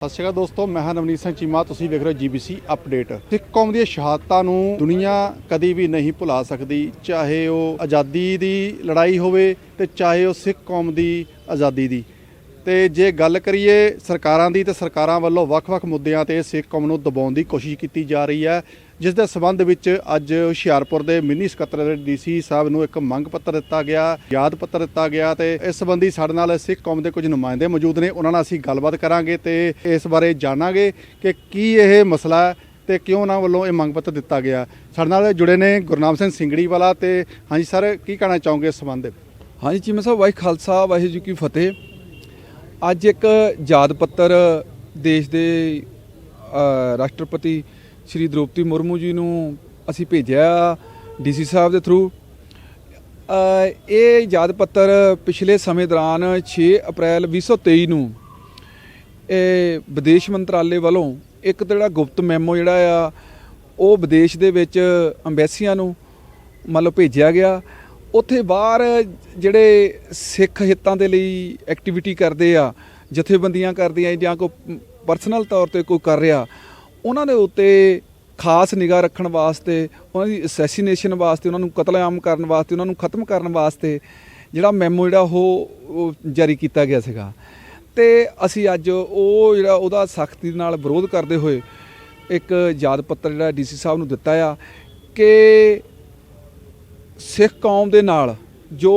ਸਤਿ ਸ਼੍ਰੀ ਅਕਾਲ ਦੋਸਤੋ, ਮੈਂ ਹਾਂ ਨਵਨੀਤ ਸਿੰਘ ਚੀਮਾ, ਤੁਸੀਂ ਵੇਖ ਰਹੇ ਹੋ ਜੀਬੀਸੀ ਅਪਡੇਟ। ਸਿੱਖ ਕੌਮ ਦੀਆਂ ਸ਼ਹਾਦਤਾਂ ਨੂੰ ਦੁਨੀਆ ਕਦੀ ਵੀ ਨਹੀਂ ਭੁਲਾ ਸਕਦੀ। ਚਾਹੇ ਉਹ ਆਜ਼ਾਦੀ ਦੀ ਲੜਾਈ ਹੋਵੇ ਤੇ ਚਾਹੇ ਉਹ ਸਿੱਖ ਕੌਮ ਦੀ ਆਜ਼ਾਦੀ ਦੀ। ਤੇ ਜੇ ਗੱਲ ਕਰੀਏ ਸਰਕਾਰਾਂ ਦੀ, ਤੇ ਸਰਕਾਰਾਂ ਵੱਲੋਂ ਵੱਖ-ਵੱਖ ਮੁੱਦਿਆਂ ਤੇ ਸਿੱਖ ਕੌਮ ਨੂੰ ਦਬਾਉਣ ਦੀ ਕੋਸ਼ਿਸ਼ ਕੀਤੀ ਜਾ ਰਹੀ ਹੈ, ਜਿਸ ਦੇ ਸਬੰਧ ਵਿੱਚ ਅੱਜ ਹੁਸ਼ਿਆਰਪੁਰ ਦੇ ਮਿੰਨੀ ਸਕੱਤਰ ਡੀਸੀ ਸਾਹਿਬ ਨੂੰ ਇੱਕ ਮੰਗ ਪੱਤਰ ਦਿੱਤਾ ਗਿਆ, ਯਾਦ ਪੱਤਰ ਦਿੱਤਾ ਗਿਆ, ਤੇ ਇਸ ਸੰਬੰਧੀ ਸਾਡੇ ਨਾਲ ਸਿੱਖ ਕੌਮ ਦੇ ਕੁਝ ਨੁਮਾਇੰਦੇ ਮੌਜੂਦ ਨੇ, ਉਹਨਾਂ ਨਾਲ ਅਸੀਂ ਗੱਲਬਾਤ ਕਰਾਂਗੇ ਤੇ ਇਸ ਬਾਰੇ ਜਾਣਾਂਗੇ ਕਿ ਕੀ ਇਹ ਮਸਲਾ ਹੈ ਤੇ ਕਿਉਂ ਉਹਨਾਂ ਵੱਲੋਂ ਇਹ ਮੰਗ ਪੱਤਰ ਦਿੱਤਾ ਗਿਆ। ਸਾਡੇ ਨਾਲ ਜੁੜੇ ਨੇ ਗੁਰਨਾਮ ਸਿੰਘ ਸਿੰਗੜੀ ਵਾਲਾ ਤੇ ਹਾਂਜੀ ਸਰ, ਕੀ ਕਹਿਣਾ ਚਾਹੋਗੇ ਇਸ ਸੰਬੰਧ ਦੇ ਹਾਂਜੀ, ਚੀਮਾ ਸਾਹਿਬ, ਵਾਹਿਗੁਰੂ ਖਾਲਸਾ, ਵਾਹਿਗੁਰੂ ਜੀ ਕੀ ਫਤਿਹ। ਅੱਜ ਇੱਕ ਯਾਦ ਪੱਤਰ ਦੇਸ਼ ਦੇ ਰਾਸ਼ਟਰਪਤੀ ਸ਼੍ਰੀ ਦ੍ਰੋਪਦੀ ਮੁਰਮੂ ਜੀ ਨੂੰ ਅਸੀਂ ਭੇਜਿਆ ਡੀਸੀ ਸਾਹਿਬ ਦੇ ਥਰੂ ਇਹ ਯਾਦ ਪੱਤਰ ਪਿਛਲੇ ਸਮੇਂ ਦੌਰਾਨ 6 ਅਪ੍ਰੈਲ 2023 ਨੂੰ ਇਹ ਵਿਦੇਸ਼ ਮੰਤਰਾਲੇ ਵੱਲੋਂ ਇੱਕ ਜਿਹੜਾ ਗੁਪਤ ਮੈਮੋ ਜਿਹੜਾ ਆ, ਉਹ ਵਿਦੇਸ਼ ਦੇ ਵਿੱਚ ਅੰਬੈਸੀਆਂ ਨੂੰ ਮੰਨ ਲਓ ਭੇਜਿਆ ਗਿਆ। ਉੱਥੇ ਬਾਹਰ ਜਿਹੜੇ ਸਿੱਖ ਹਿੱਤਾਂ ਦੇ ਲਈ ਐਕਟੀਵਿਟੀ ਕਰਦੇ ਆ, ਜਥੇਬੰਦੀਆਂ ਕਰਦੀਆਂ ਜਾਂ ਕੋਈ ਪਰਸਨਲ ਤੌਰ ਤੇ ਕੋਈ ਕਰ ਰਿਹਾ, ਉਹਨਾਂ ਦੇ ਉੱਤੇ ਖਾਸ ਨਿਗਾਹ ਰੱਖਣ ਵਾਸਤੇ, ਉਹਨਾਂ ਦੀ ਅਸੈਸੀਨੇਸ਼ਨ ਵਾਸਤੇ, ਉਹਨਾਂ ਨੂੰ ਕਤਲੇਆਮ ਕਰਨ ਵਾਸਤੇ, ਉਹਨਾਂ ਨੂੰ ਖਤਮ ਕਰਨ ਵਾਸਤੇ ਜਿਹੜਾ ਮੈਮੋ ਜਿਹੜਾ ਉਹ ਜਾਰੀ ਕੀਤਾ ਗਿਆ ਸੀਗਾ। ਤੇ ਅਸੀਂ ਅੱਜ ਉਹ ਜਿਹੜਾ ਉਹਦਾ ਸਖਤੀ ਨਾਲ ਵਿਰੋਧ ਕਰਦੇ ਹੋਏ ਇੱਕ ਯਾਦ ਪੱਤਰ ਜਿਹੜਾ ਡੀਸੀ ਸਾਹਿਬ ਨੂੰ ਦਿੱਤਾ ਆ ਕਿ ਸਿੱਖ ਕੌਮ ਦੇ ਨਾਲ ਜੋ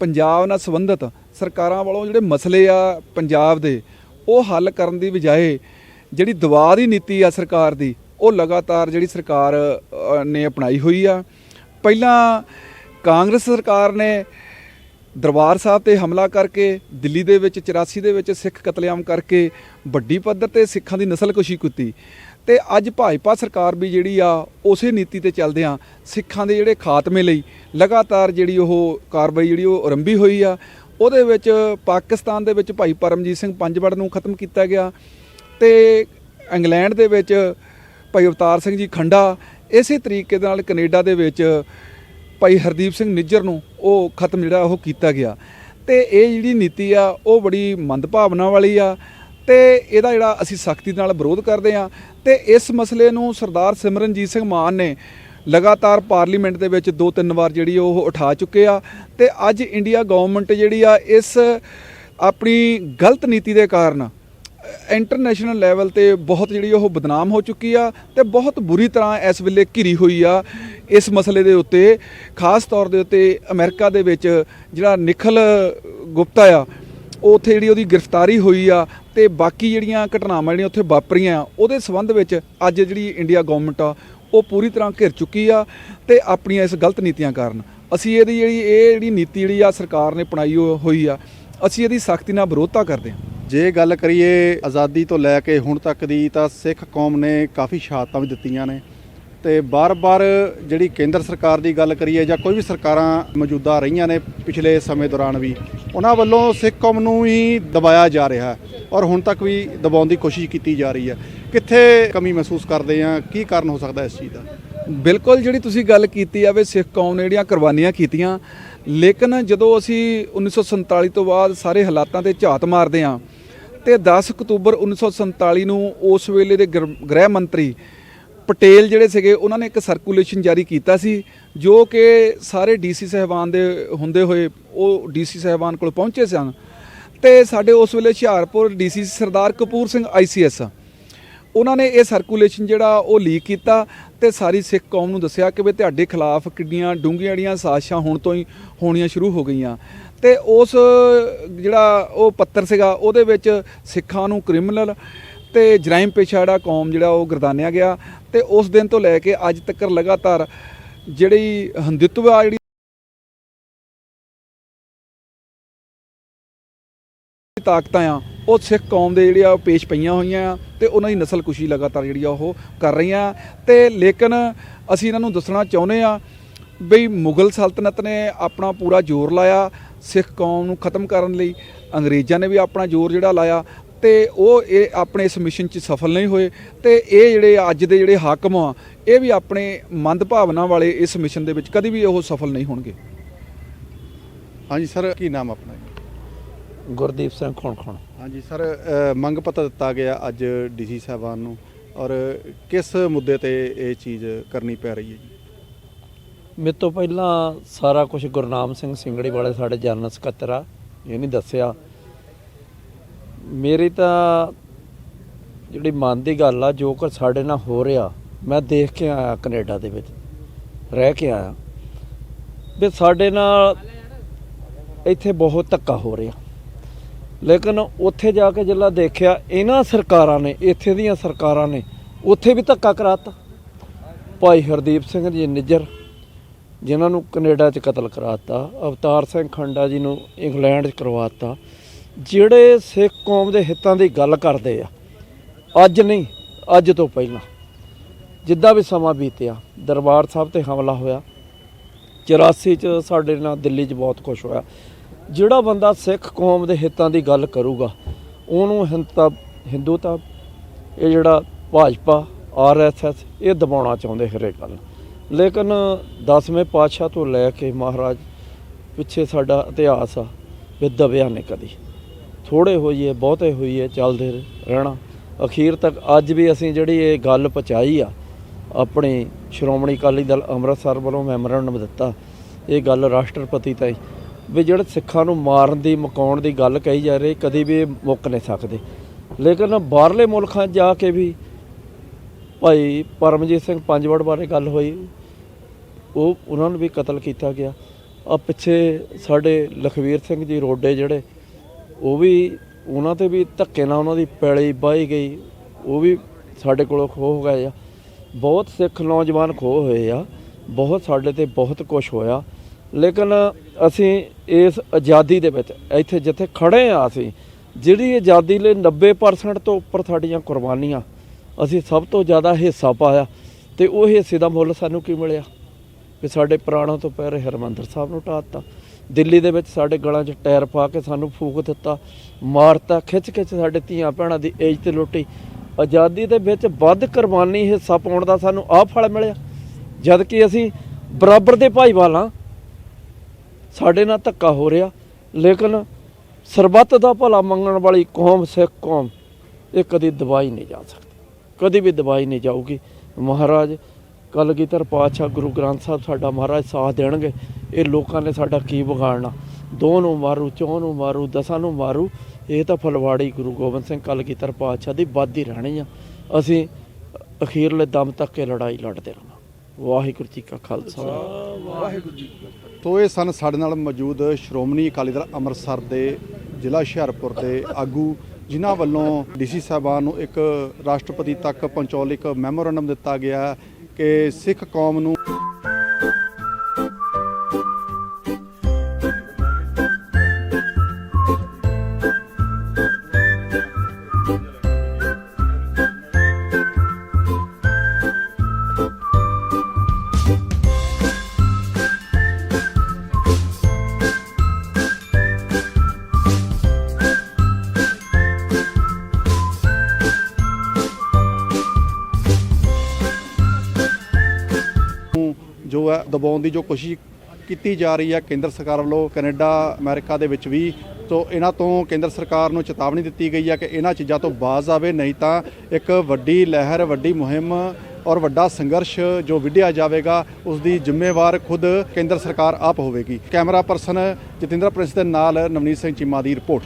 ਪੰਜਾਬ ਨਾਲ ਸੰਬੰਧਿਤ ਸਰਕਾਰਾਂ ਵੱਲੋਂ ਜਿਹੜੇ ਮਸਲੇ ਆ ਪੰਜਾਬ ਦੇ, ਉਹ ਹੱਲ ਕਰਨ ਦੀ ਬਜਾਏ ਜਿਹੜੀ ਦਬਾਅ ਦੀ ਨੀਤੀ ਆ ਸਰਕਾਰ ਦੀ, ਉਹ ਲਗਾਤਾਰ ਜਿਹੜੀ ਸਰਕਾਰ ਨੇ ਅਪਣਾਈ ਹੋਈ ਆ। ਪਹਿਲਾਂ ਕਾਂਗਰਸ ਸਰਕਾਰ ਨੇ ਦਰਬਾਰ ਸਾਹਿਬ ਤੇ ਹਮਲਾ ਕਰਕੇ, ਦਿੱਲੀ ਦੇ ਵਿੱਚ 84 ਦੇ ਵਿੱਚ ਸਿੱਖ ਕਤਲੇਆਮ ਕਰਕੇ ਵੱਡੀ ਪੱਧਰ ਤੇ ਸਿੱਖਾਂ ਦੀ ਨਸਲਕੁਸ਼ੀ ਕੀਤੀ। ਤੇ ਅੱਜ ਭਾਜਪਾ ਸਰਕਾਰ ਵੀ ਜਿਹੜੀ ਆ, ਉਸੇ ਨੀਤੀ ਤੇ ਚੱਲਦੇ ਆ। ਸਿੱਖਾਂ ਦੇ ਜਿਹੜੇ ਖਾਤਮੇ ਲਈ ਲਗਾਤਾਰ ਜਿਹੜੀ ਉਹ ਕਾਰਵਾਈ ਜਿਹੜੀ ਉਹ ਆਰੰਭੀ ਹੋਈ ਆ, ਉਹਦੇ ਵਿੱਚ ਪਾਕਿਸਤਾਨ ਦੇ ਵਿੱਚ ਭਾਈ ਪਰਮਜੀਤ ਸਿੰਘ ਪੰਜਵੜ ਨੂੰ ਖਤਮ ਕੀਤਾ ਗਿਆ ਤੇ ਇੰਗਲੈਂਡ ਦੇ ਵਿੱਚ ਭਾਈ ਅਵਤਾਰ ਸਿੰਘ ਜੀ ਖੰਡਾ, ਇਸੇ ਤਰੀਕੇ ਦੇ ਨਾਲ ਕੈਨੇਡਾ ਦੇ ਵਿੱਚ ਭਾਈ ਹਰਦੀਪ ਸਿੰਘ ਨਿੱਜਰ ਨੂੰ ਉਹ ਖਤਮ ਜਿਹੜਾ ਉਹ ਕੀਤਾ ਗਿਆ। ਤੇ ਇਹ ਜਿਹੜੀ ਨੀਤੀ ਆ, ਉਹ ਬੜੀ ਮੰਦਭਾਵਨਾ ਵਾਲੀ ਆ ਤੇ ਇਹਦਾ ਜਿਹੜਾ ਅਸੀਂ ਸਖਤੀ ਨਾਲ ਵਿਰੋਧ ਕਰਦੇ ਹਾਂ ਤੇ ਇਸ ਮਸਲੇ ਨੂੰ ਸਰਦਾਰ ਸਿਮਰਨਜੀਤ ਸਿੰਘ ਮਾਨ ਨੇ ਲਗਾਤਾਰ ਪਾਰਲੀਮੈਂਟ ਦੇ ਵਿੱਚ ਦੋ ਤਿੰਨ ਵਾਰ ਜਿਹੜੀ ਉਹ ਉਠਾ ਚੁੱਕੇ ਆ ਤੇ ਅੱਜ ਇੰਡੀਆ ਗਵਰਨਮੈਂਟ ਜਿਹੜੀ ਆ ਇਸ ਆਪਣੀ ਗਲਤ ਨੀਤੀ ਦੇ ਕਾਰਨ ਇੰਟਰਨੈਸ਼ਨਲ ਲੈਵਲ ਤੇ ਬਹੁਤ ਜਿਹੜੀ ਉਹ ਬਦਨਾਮ ਹੋ ਚੁੱਕੀ ਆ ਤੇ ਬਹੁਤ ਬੁਰੀ ਤਰ੍ਹਾਂ ਇਸ ਵੇਲੇ ਘਿਰੀ ਹੋਈ ਆ ਇਸ ਮਸਲੇ ਦੇ ਉੱਤੇ, ਖਾਸ ਤੌਰ ਦੇ ਉੱਤੇ ਅਮਰੀਕਾ ਦੇ ਵਿੱਚ ਜਿਹੜਾ ਨਿਖਲ ਗੁਪਤਾ ਆ ਉੱਥੇ ਜਿਹੜੀ ਉਹਦੀ ਗ੍ਰਿਫਤਾਰੀ ਹੋਈ ਆ ਤੇ ਬਾਕੀ ਜਿਹੜੀਆਂ ਘਟਨਾਵਾਂ ਜਿਹੜੀਆਂ ਉੱਥੇ ਵਾਪਰੀਆਂ, ਉਹਦੇ ਸੰਬੰਧ ਵਿੱਚ ਅੱਜ ਜਿਹੜੀ ਇੰਡੀਆ ਗਵਰਨਮੈਂਟ ਆ, ਉਹ ਪੂਰੀ ਤਰ੍ਹਾਂ ਘਿਰ ਚੁੱਕੀ ਆ ਤੇ ਆਪਣੀਆਂ ਇਸ ਗਲਤ ਨੀਤੀਆਂ ਕਾਰਨ। ਅਸੀਂ ਇਹਦੀ ਜਿਹੜੀ, ਇਹ ਜਿਹੜੀ ਨੀਤੀ ਜਿਹੜੀ ਆ ਸਰਕਾਰ ਨੇ ਅਪਣਾਈ ਹੋਈ ਆ, ਅਸੀਂ ਇਹਦੀ ਸਖਤੀ ਨਾਲ ਵਿਰੋਧਤਾ ਕਰਦੇ ਹਾਂ। ਜੇ ਗੱਲ ਕਰੀਏ ਆਜ਼ਾਦੀ ਤੋਂ ਲੈ ਕੇ ਹੁਣ ਤੱਕ ਦੀ, ਤਾਂ ਸਿੱਖ ਕੌਮ ਨੇ ਕਾਫੀ ਸ਼ਹਾਦਤਾਂ ਵੀ ਦਿੱਤੀਆਂ ਨੇ। ਤੇ ਬਾਰ-ਬਾਰ ਜਿਹੜੀ ਕੇਂਦਰ ਸਰਕਾਰ ਦੀ ਗੱਲ ਕਰੀਏ ਜਾਂ ਕੋਈ ਵੀ ਸਰਕਾਰਾਂ ਮੌਜੂਦਾ ਰਹੀਆਂ ਨੇ ਪਿਛਲੇ ਸਮੇਂ ਦੌਰਾਨ ਵੀ, ਉਹਨਾਂ ਵੱਲੋਂ ਸਿੱਖ ਕੌਮ ਨੂੰ ਹੀ ਦਬਾਇਆ ਜਾ ਰਿਹਾ ਔਰ ਹੁਣ ਤੱਕ ਵੀ ਦਬਾਉਣ ਦੀ ਕੋਸ਼ਿਸ਼ ਕੀਤੀ ਜਾ ਰਹੀ ਹੈ। ਕਿੱਥੇ ਕਮੀ ਮਹਿਸੂਸ ਕਰਦੇ ਆ? ਕੀ ਕਾਰਨ ਹੋ ਸਕਦਾ ਇਸ ਚੀਜ਼ ਦਾ? ਬਿਲਕੁਲ, ਜਿਹੜੀ ਤੁਸੀਂ ਗੱਲ ਕੀਤੀ ਆ ਸਿੱਖ ਕੌਮ ਨੇ ਜਿਹੜੀਆਂ ਕੁਰਬਾਨੀਆਂ ਕੀਤੀਆਂ, ਲੇਕਿਨ ਜਦੋਂ ਅਸੀਂ 1947 ਤੋਂ ਬਾਅਦ ਸਾਰੇ ਹਾਲਾਤਾਂ ਤੇ ਝਾਤ ਮਾਰਦੇ ਆ, ਤੇ 10 ਅਕਤੂਬਰ 1947 ਨੂੰ ਉਸ ਵੇਲੇ ਦੇ ਗ੍ਰ- ਗ੍ਰਹਿ ਮੰਤਰੀ ਪਟੇਲ ਜਿਹੜੇ ਸੀਗੇ, ਉਹਨਾਂ ਨੇ ਇੱਕ ਸਰਕੂਲੇਸ਼ਨ ਜਾਰੀ ਕੀਤਾ ਸੀ, ਜੋ ਕਿ ਸਾਰੇ ਡੀਸੀ ਸਹਿਬਾਨ ਦੇ ਹੁੰਦੇ ਹੋਏ ਉਹ ਡੀਸੀ ਸਹਿਬਾਨ ਕੋਲ ਪਹੁੰਚੇ ਸਨ। ਤੇ ਸਾਡੇ ਉਸ ਵੇਲੇ ਹੁਸ਼ਿਆਰਪੁਰ ਡੀਸੀ ਸਰਦਾਰ ਕਪੂਰ ਸਿੰਘ ਆਈਸੀਐਸ ਉਹਨਾਂ ਨੇ ਇਹ ਸਰਕੂਲੇਸ਼ਨ ਜਿਹੜਾ ਉਹ ਲੀਕ ਕੀਤਾ ਤੇ ਸਾਰੀ ਸਿੱਖ ਕੌਮ ਨੂੰ ਦੱਸਿਆ ਕਿ ਵੀ ਤੁਹਾਡੇ ਖਿਲਾਫ ਕਿੰਨੀਆਂ ਡੂੰਘੀਆਂ ਜਿਹੜੀਆਂ ਸਾਜ਼ਿਸ਼ਾਂ ਹੁਣ ਤੋਂ ਹੀ ਹੋਣੀਆਂ ਸ਼ੁਰੂ ਹੋ ਗਈਆਂ। ਤੇ ਉਸ ਜਿਹੜਾ ਉਹ ਪੱਤਰ ਸੀਗਾ, ਉਹਦੇ ਵਿੱਚ ਸਿੱਖਾਂ ਨੂੰ ਕ੍ਰਿਮੀਨਲ ਤੇ ਜਰਾਇਮ ਪੇਸ਼ਾ ਜਿਹੜਾ ਕੌਮ ਜਿਹੜਾ ਉਹ ਗਰਦਾਨਿਆ ਗਿਆ ਤੇ ਉਸ ਦਿਨ ਤੋਂ ਲੈ ਕੇ ਅੱਜ ਤੱਕ ਲਗਾਤਾਰ ਜਿਹੜੀ ਹੰਦਿਤਵ ਆ ਜਿਹੜੀ ਤਾਕਤਾਂ ਆ, ਉਹ ਸਿੱਖ ਕੌਮ ਦੇ ਜਿਹੜੇ ਆ ਉਹ ਪੇਸ਼ ਪਈਆਂ ਹੋਈਆਂ ਆ ਤੇ ਉਹਨਾਂ ਦੀ ਨਸਲਕੁਸ਼ੀ ਲਗਾਤਾਰ ਜਿਹੜੀ ਆ ਉਹ ਕਰ ਰਹੀਆਂ ਤੇ ਲੇਕਿਨ ਅਸੀਂ ਇਹਨਾਂ ਨੂੰ ਦੱਸਣਾ ਚਾਹੁੰਦੇ ਆ ਬਈ ਮੁਗਲ ਸਲਤਨਤ ਨੇ ਆਪਣਾ ਪੂਰਾ ਜ਼ੋਰ ਲਾਇਆ ਸਿੱਖ ਕੌਮ ਨੂੰ ਖਤਮ ਕਰਨ ਲਈ, ਅੰਗਰੇਜ਼ਾਂ ਨੇ ਵੀ ਆਪਣਾ ਜ਼ੋਰ ਜਿਹੜਾ ਲਾਇਆ ਤੇ ਉਹ ਇਹ ਆਪਣੇ ਇਸ ਮਿਸ਼ਨ 'ਚ ਸਫਲ ਨਹੀਂ ਹੋਏ ਤੇ ਇਹ ਜਿਹੜੇ ਅੱਜ ਦੇ ਜਿਹੜੇ ਹਾਕਮ ਆ ਇਹ ਵੀ ਆਪਣੇ ਮੰਦ ਭਾਵਨਾ ਵਾਲੇ ਇਸ ਮਿਸ਼ਨ ਦੇ ਵਿੱਚ ਕਦੀ ਵੀ ਉਹ ਸਫਲ ਨਹੀਂ ਹੋਣਗੇ। ਹਾਂਜੀ ਸਰ ਕੀ ਨਾਮ ਆਪਣਾ? ਗੁਰਦੀਪ ਸਿੰਘ ਖੁਣ ਖੁਣ। ਹਾਂਜੀ ਸਰ ਮੰਗ ਪੱਤਰ ਦਿੱਤਾ ਗਿਆ ਅੱਜ ਡੀਸੀ ਸਾਹਿਬਾਨ ਨੂੰ ਔਰ ਕਿਸ ਮੁੱਦੇ ਤੇ ਇਹ ਚੀਜ਼ ਕਰਨੀ ਪੈ ਰਹੀ ਹੈ ਜੀ? ਮੇਰੇ ਤੋਂ ਪਹਿਲਾਂ ਸਾਰਾ ਕੁਝ ਗੁਰਨਾਮ ਸਿੰਘ ਸਿੰਗੜੀ ਵਾਲੇ ਸਾਡੇ ਜਨਰਲ ਸਕੱਤਰ ਆ ਇਹ ਨਹੀਂ ਦੱਸਿਆ। ਮੇਰੀ ਤਾਂ ਜਿਹੜੀ ਮਨ ਦੀ ਗੱਲ ਆ, ਜੋ ਕੁਝ ਸਾਡੇ ਨਾਲ ਹੋ ਰਿਹਾ, ਮੈਂ ਦੇਖ ਕੇ ਆਇਆ ਕੈਨੇਡਾ ਦੇ ਵਿੱਚ, ਰਹਿ ਕੇ ਆਇਆ। ਵੀ ਸਾਡੇ ਨਾਲ ਇੱਥੇ ਬਹੁਤ ਧੱਕਾ ਹੋ ਰਿਹਾ। ਲੇਕਿਨ ਉੱਥੇ ਜਾ ਕੇ ਜਿਹੜਾ ਦੇਖਿਆ, ਇਹਨਾਂ ਸਰਕਾਰਾਂ ਨੇ, ਇੱਥੇ ਦੀਆਂ ਸਰਕਾਰਾਂ ਨੇ, ਉੱਥੇ ਵੀ ਧੱਕਾ ਕਰਾਤਾ। ਭਾਈ ਹਰਦੀਪ ਸਿੰਘ ਜੀ ਨਿੱਜਰ, ਜਿਨ੍ਹਾਂ ਨੂੰ ਕੈਨੇਡਾ 'ਚ ਕਤਲ ਕਰਾਤਾ, ਅਵਤਾਰ ਸਿੰਘ ਖੰਡਾ ਜੀ ਨੂੰ ਇੰਗਲੈਂਡ 'ਚ ਕਰਵਾਤਾ ਜਿਹੜੇ ਸਿੱਖ ਕੌਮ ਦੇ ਹਿੱਤਾਂ ਦੀ ਗੱਲ ਕਰਦੇ ਆ, ਅੱਜ ਨਹੀਂ, ਅੱਜ ਤੋਂ ਪਹਿਲਾਂ। ਜਿੱਦਾਂ ਵੀ ਸਮਾਂ ਬੀਤਿਆ, ਦਰਬਾਰ ਸਾਹਿਬ ਤੇ ਹਮਲਾ ਹੋਇਆ 84 ਚ ਸਾਡੇ ਨਾਲ ਦਿੱਲੀ 'ਚ ਬਹੁਤ ਕੁਝ ਹੋਇਆ। ਜਿਹੜਾ ਬੰਦਾ ਸਿੱਖ ਕੌਮ ਦੇ ਹਿੱਤਾਂ ਦੀ ਗੱਲ ਕਰੂਗਾ, ਉਹਨੂੰ ਹਿੰਦਤਾ, ਹਿੰਦੂਤਾ, ਇਹ ਜਿਹੜਾ ਭਾਜਪਾ ਆਰਐਸਐਸ ਇਹ ਦਬਾਉਣਾ ਚਾਹੁੰਦੇ ਹਰੇਕ ਗੱਲ ਲੇਕਿਨ 10ਵੇਂ ਪਾਤਸ਼ਾਹ ਤੋਂ ਲੈ ਕੇ ਮਹਾਰਾਜ ਪਿੱਛੇ ਸਾਡਾ ਇਤਿਹਾਸ ਆ, ਵੀ ਦਬਿਆ ਨੇ ਕਦੀ। ਥੋੜੇ ਹੋਈਏ ਬਹੁਤੇ ਹੋਈਏ ਚੱਲਦੇ ਰਹਿਣਾ। ਅਖੀਰ ਤੱਕ ਅੱਜ ਵੀ ਅਸੀਂ ਜਿਹੜੀ ਇਹ ਗੱਲ ਪਹੁੰਚਾਈ ਆ, ਆਪਣੀ ਸ਼੍ਰੋਮਣੀ ਅਕਾਲੀ ਦਲ ਅੰਮ੍ਰਿਤਸਰ ਵੱਲੋਂ ਮੈਮੋਰੰਡਮ ਦਿੱਤਾ, ਇਹ ਗੱਲ ਰਾਸ਼ਟਰਪਤੀ ਤਾਈ, ਵੀ ਜਿਹੜੇ ਸਿੱਖਾਂ ਨੂੰ ਮਾਰਨ ਦੀ, ਮਕਾਉਣ ਦੀ ਗੱਲ ਕਹੀ ਜਾ ਰਹੀ, ਕਦੀ ਵੀ ਇਹ ਮੁੱਕ ਨਹੀਂ ਸਕਦੇ। ਲੇਕਿਨ ਬਾਹਰਲੇ ਮੁਲਕਾਂ 'ਚ ਜਾ ਕੇ ਵੀ ਭਾਈ ਪਰਮਜੀਤ ਸਿੰਘ ਪੰਜਵੜ ਬਾਰੇ ਗੱਲ ਹੋਈ, ਉਹ, ਉਹਨਾਂ ਨੂੰ ਵੀ ਕਤਲ ਕੀਤਾ ਗਿਆ। ਆ ਪਿੱਛੇ ਸਾਡੇ ਲਖਵੀਰ ਸਿੰਘ ਜੀ ਰੋਡੇ ਜਿਹੜੇ ਉਹ ਵੀ ਉਹਨਾਂ ਤੇ ਵੀ ਧੱਕੇ ਨਾਲ ਉਹਨਾਂ ਦੀ ਪੈਲੀ ਵਾਹੀ ਗਈ। ਉਹ ਵੀ ਸਾਡੇ ਕੋਲੋਂ ਖੋਹ ਗਏ ਆ। ਬਹੁਤ ਸਿੱਖ ਨੌਜਵਾਨ ਖੋਹ ਹੋਏ ਆ। ਬਹੁਤ ਸਾਡੇ ਤੇ ਬਹੁਤ ਕੁਝ ਹੋਇਆ। ਲੇਕਿਨ ਅਸੀਂ ਇਸ ਆਜ਼ਾਦੀ ਦੇ ਵਿੱਚ ਇੱਥੇ ਜਿੱਥੇ ਖੜੇ ਆ ਅਸੀਂ, ਜਿਹੜੀ ਆਜ਼ਾਦੀ ਲਈ 90% ਤੋਂ ਉੱਪਰ ਸਾਡੀਆਂ ਕੁਰਬਾਨੀਆਂ, ਅਸੀਂ ਸਭ ਤੋਂ ਜ਼ਿਆਦਾ ਹਿੱਸਾ ਪਾਇਆ। ਤੇ ਉਹ ਹਿੱਸੇ ਦਾ ਮੁੱਲ ਸਾਨੂੰ ਕੀ ਮਿਲਿਆ? ਕਿ ਸਾਡੇ ਪ੍ਰਾਣਾਂ ਤੋਂ ਪਹਿਰੇ ਹਰਮੰਦਰ ਸਾਹਿਬ ਨੂੰ ਢਾਤਾ ਦਿੱਲੀ ਦੇ ਵਿੱਚ ਸਾਡੇ ਗਲਾਂ 'ਚ ਟਾਇਰ ਪਾ ਕੇ ਸਾਨੂੰ ਫੂਕ ਦਿੱਤਾ, ਮਾਰਤਾ, ਖਿੱਚ ਖਿੱਚ ਸਾਡੇ ਧੀਆਂ ਭੈਣਾਂ ਦੀ ਏਜ ਤੇ ਲੁੱਟੀ। ਆਜ਼ਾਦੀ ਦੇ ਵਿੱਚ ਵੱਧ ਕੁਰਬਾਨੀ, ਹਿੱਸਾ ਪਾਉਣ ਦਾ ਸਾਨੂੰ ਆਹ ਫਲ ਮਿਲਿਆ। ਜਦ ਕਿ ਅਸੀਂ ਬਰਾਬਰ ਦੇ ਭਾਈਵਾਲ ਹਾਂ, ਸਾਡੇ ਨਾਲ ਧੱਕਾ ਹੋ ਰਿਹਾ, ਲੇਕਿਨ ਸਰਬੱਤ ਦਾ ਭਲਾ ਮੰਗਣ ਵਾਲੀ ਕੌਮ, ਸਿੱਖ ਕੌਮ, ਇਹ ਕਦੀ ਦਬਾਈ ਨਹੀਂ ਜਾ ਸਕਦੀ। ਕਦੀ ਵੀ ਦਬਾਈ ਨਹੀਂ ਜਾਊਗੀ। ਮਹਾਰਾਜ ਕਲਗੀਧਰ ਪਾਤਸ਼ਾਹ ਗੁਰੂ ਗ੍ਰੰਥ ਸਾਹਿਬ ਸਾਡਾ ਮਹਾਰਾਜ ਸਾਥ ਦੇਣਗੇ। ਇਹ ਲੋਕਾਂ ਨੇ ਸਾਡਾ ਕੀ ਵਿਗਾੜਨਾ? ਦੋ ਨੂੰ ਮਾਰੂ ਚੌਂ ਨੂੰ ਮਾਰੂ ਦਸਾਂ ਨੂੰ ਮਾਰੂ ਇਹ ਤਾਂ ਫਲਵਾੜੀ ਗੁਰੂ ਗੋਬਿੰਦ ਸਿੰਘ ਕਲਗੀਧਰ ਪਾਤਸ਼ਾਹ ਦੀ ਵਾਦੀ ਰਹਿਣੀ ਆ। ਅਸੀਂ ਅਖੀਰਲੇ ਦਮ ਤੱਕ ਇਹ ਲੜਾਈ ਲੜਦੇ ਰਹਿਣਾ ਵਾਹਿਗੁਰੂ ਜੀ ਕਾ ਖਾਲਸਾ। ਵਾਹਿਗੁਰੂ ਜੀ ਤੋ ਇਹ ਸਨ ਸਾਡੇ ਨਾਲ ਮੌਜੂਦ ਸ਼੍ਰੋਮਣੀ ਅਕਾਲੀ ਦਲ ਅੰਮ੍ਰਿਤਸਰ ਦੇ ਜ਼ਿਲ੍ਹਾ ਹੁਸ਼ਿਆਰਪੁਰ ਦੇ ਆਗੂ ਜਿਨ੍ਹਾਂ ਵੱਲੋਂ ਡੀਸੀ ਸਾਹਿਬਾਨ ਨੂੰ ਇੱਕ ਰਾਸ਼ਟਰਪਤੀ ਤੱਕ ਪਹੁੰਚਾਉਣ ਲਈ ਇੱਕ ਮੈਮੋਰੰਡਮ ਦਿੱਤਾ ਗਿਆ। ਕਿ ਸਿੱਖ ਕੌਮ ਨੂੰ ਦਬਾਉਣ ਦੀ ਜੋ ਕੋਸ਼ਿਸ਼ ਕੀਤੀ ਜਾ ਰਹੀ ਹੈ ਕੇਂਦਰ ਸਰਕਾਰ ਵੱਲੋਂ ਕੈਨੇਡਾ, ਅਮਰੀਕਾ ਦੇ ਵਿੱਚ ਵੀ ਤੋ ਇਹਨਾਂ ਤੋਂ ਕੇਂਦਰ ਸਰਕਾਰ ਨੂੰ ਚੇਤਾਵਨੀ ਦਿੱਤੀ ਗਈ ਹੈ ਕਿ ਇਹਨਾਂ ਚੀਜ਼ਾਂ ਤੋਂ ਬਾਜ਼ ਆਵੇ, ਨਹੀਂ ਤਾਂ ਇੱਕ ਵੱਡੀ ਲਹਿਰ, ਵੱਡੀ ਮੁਹਿੰਮ ਔਰ ਵੱਡਾ ਸੰਘਰਸ਼ ਜੋ ਵਿੱਢਿਆ ਜਾਵੇਗਾ ਉਸ ਦੀ ਜ਼ਿੰਮੇਵਾਰ ਖੁਦ ਕੇਂਦਰ ਸਰਕਾਰ ਆਪ ਹੋਵੇਗੀ। ਕੈਮਰਾ ਪਰਸਨ ਜਤਿੰਦਰ ਪ੍ਰਿੰਸ ਦੇ ਨਾਲ ਨਵਨੀਤ ਸਿੰਘ ਚੀਮਾ ਦੀ ਰਿਪੋਰਟ।